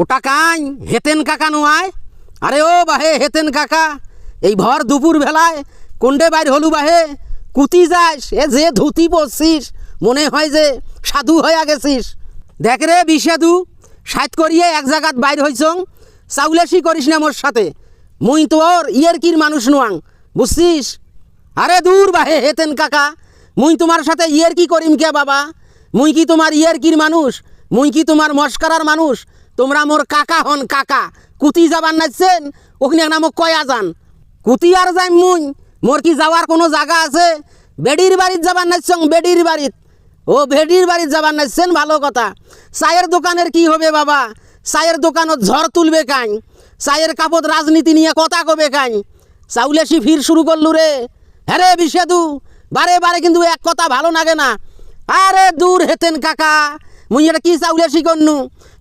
ওটা কাই? হেতেন কাকা নোয়ায়? আরে ও বাহে, হেতেন কাকা। এই ভর দুপুর বেলায় কোন্ডে বাইর হলু বাহে। কুতি যাস এ যে ধুতি পরছিস, মনে হয় যে সাধু হইয়া গেছিস। দেখ রে বিষাদু সাত করিয়ে এক জায়গাত বাইর হইছং। চাউলেসি করিস না মোর সাথে। মুই তোর ইয়ের কির মানুষ নোয়াং, বুঝছিস? আরে দূর বাহে, হেতেন কাকা। মুই তোমার সাথে ইয়ের কি করিম কে বাবা? মুই কি তোমার ইয়ের কির মানুষ? মুই কি তোমার মস্কারার মানুষ? তোমরা মোর কাকা হন কাকা। কুতি যাবার নাচছেন? ওখানে না মোক কয়া যান? কুতি আর যাই মুই। মোর কি যাওয়ার কোনো জায়গা আছে? বেডির বাড়িত যাবার নাচছং, বেডির বাড়িত। ও ভেডির বাড়িত যাবার নাচছেন, ভালো কথা। চায়ের দোকানের কি হবে বাবা? চায়ের দোকানত ঝড় তুলবে কাኝ চায়ের কাপড় রাজনীতি নিয়ে কথা কবে কাኝ চাউলেসি ফির শুরু করলু রে। হ্যাঁ বিষেদু, বারে বারে কিন্তু এক কথা ভালো লাগে না। আরে দূর হেতেন কাকা। মুই এটা কি চাউলে করনু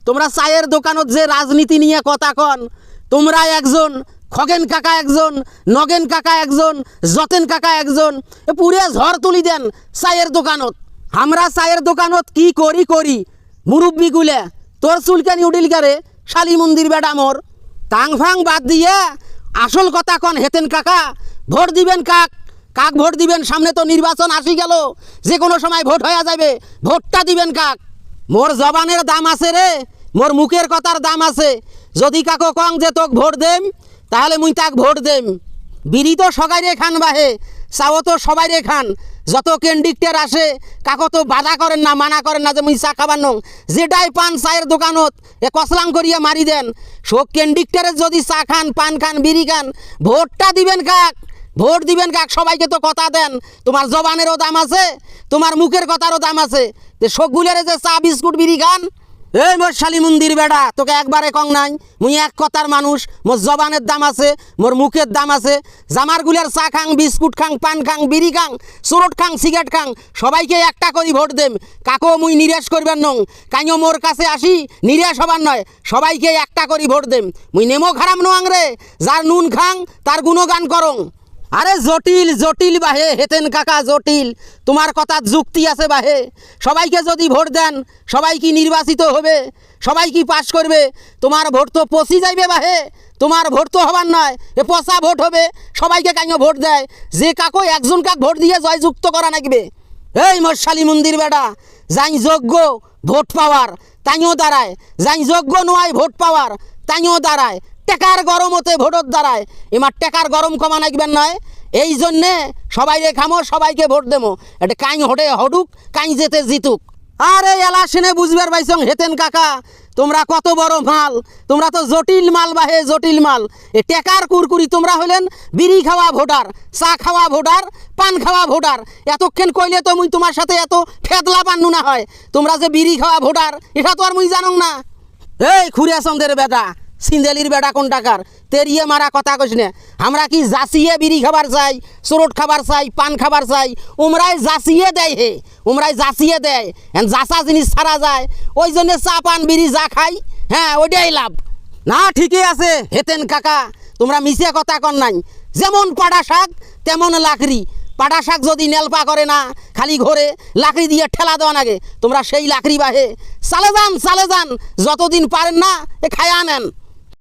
তোমরা চায়ের দোকানত যে রাজনীতি নিয়ে কথা কন, তোমরা একজন খগেন কাকা একজন, নগেন কাকা একজন, যতেন কাকা একজন, এ পুরে ঝড় তুলি দেন চায়ের দোকানত। আমরা চায়ের দোকানত কি করি করি? মুরব্বি গুলে তোর চুলকানি উঠিল কারে শালি মন্দির বেডা মোর। টাং ফাং বাদ দিয়ে আসল কথা কন হেতেন কাকা, ভোট দিবেন কাক কাক ভোট দিবেন, সামনে তো নির্বাচন আসি গেল, যে কোনো সময় ভোট হয়ে যাবে ভোটটা দিবেন কাক। মোর জবানের দাম আছে রে, মোর মুখের কথার দাম আছে। যদি কাকো কং যে তোক ভোট দেম, তাহলে মুই তাক ভোট দেম। বিড়ি তো সবাইরে খান বাহে, চাও তো সবাইরে খান। যত ক্যান্ডিকটার আসে, কাকো তো বাধা করেন না, মানা করেন না যে মুই চা খাবার নং। যেটাই পান চায়ের দোকানত, এ কসলাং করিয়া মারি দেন। সব ক্যান্ডিকটারে যদি চা খান, পান খান, বিড়ি খান, ভোটটা দিবেন কাক। ভোট দিবেন কাক? সবাইকে তো কথা দেন। তোমার জবানেরও দাম আছে, তোমার মুখের কথারও দাম আছে। তে সবগুলের যে চা, বিস্কুট, বিড়ি খান? এই মোর শালি মন্দির বেড়া তোকে একবারে কং নাই। মুই এক কথার মানুষ, মোর জবানের দাম আছে, মোর মুখের দাম আছে। জামার গুলের চা খাং, বিস্কুট খাং, পান খাং, বিড়ি খাং চুরট খাং, সিগারেট খাং, সবাইকে একটা করি ভোট দেম। কাকো মুই নিরাশ করবেন নং। কাইও মোর কাছে আসি, নিরাশ হবার নয়, সবাইকে একটা করি ভোট দেম। মুই নেমো খারাপ নোয়াং রে, যার নুন খাং, তার গুণগান করং। আরে জটিল জটিল বাহে, হেতেন কাকা জটিল। তোমার কথা যুক্তি আছে বাহে। সবাইকে যদি ভোট দেন, সবাই কি নির্বাচিত হবে? সবাই কি পাশ করবে? তোমার ভোট তো পচি যাইবে বাহে। তোমার ভোট তো হবার নয়, এ পচা ভোট হবে। সবাইকে কাইও ভোট দেয়? যে কাকো একজন কাক ভোট দিয়ে জয়যুক্ত করা নাকবে এই মশালী মন্দির বেটা, যাই যোগ্য ভোট পাওয়ার, তাইও দাঁড়ায়। যাই যোগ্য নয় ভোট পাওয়ার, তাইও দাঁড়ায়। টেকার গরমতে ভোটর দাঁড়ায় এমার টেকার গরম কমা নাকবেন নয়। এই জন্যে সবাইকে খামো, সবাইকে ভোট দেবো এটা কাইং হটে হডুক কাইং যেতে জিতুক। আর এই এলা সেনে বুঝবার পাইছং হেতেন কাকা, তোমরা কত বড় মাল। তোমরা তো জটিল মাল বাহে, জটিল মাল। এ টেকার কুরকুরি তোমরা হলেন বিড়ি খাওয়া ভোটার, চা খাওয়া ভোটার, পান খাওয়া ভোটার। এতক্ষণ কইলে তো মুই তোমার সাথে এত ফেদলা পান্নু না হয়। তোমরা যে বিড়ি খাওয়া ভোটার, এটা তো আর মুই জানং না। এই খুরিয়া চন্দের বেটা সিন্দেলির বেটা কোন টাকার তেরিয়ে মারা কথা কইস না। আমরা কি জাসিয়ে বিড়ি খাবার চাই, সুরট খাবার চাই, পান খাবার চাই? উমরাই জাসিয়ে দেয় হে, উমরাই জাসিয়ে দেয়। এন জাসা জিনিস ছাড়া যায়। ওই জন্য চা, পান, বিড়ি যা খাই হ্যাঁ ওইটাই লাভ। না, ঠিকই আছে, হেতেন কাকা, তোমরা মিশে কথা কর নাই। যেমন পাড়া শাক, তেমন লাকড়ি। পাটা শাক যদি নেলপা করে না, খালি ঘরে, লাকড়ি দিয়ে ঠেলা দেওয়া লাগে তোমরা সেই লাকড়ি বাহে। চালে যান চালে যান যতদিন পারেন না, এ খায়া নেন।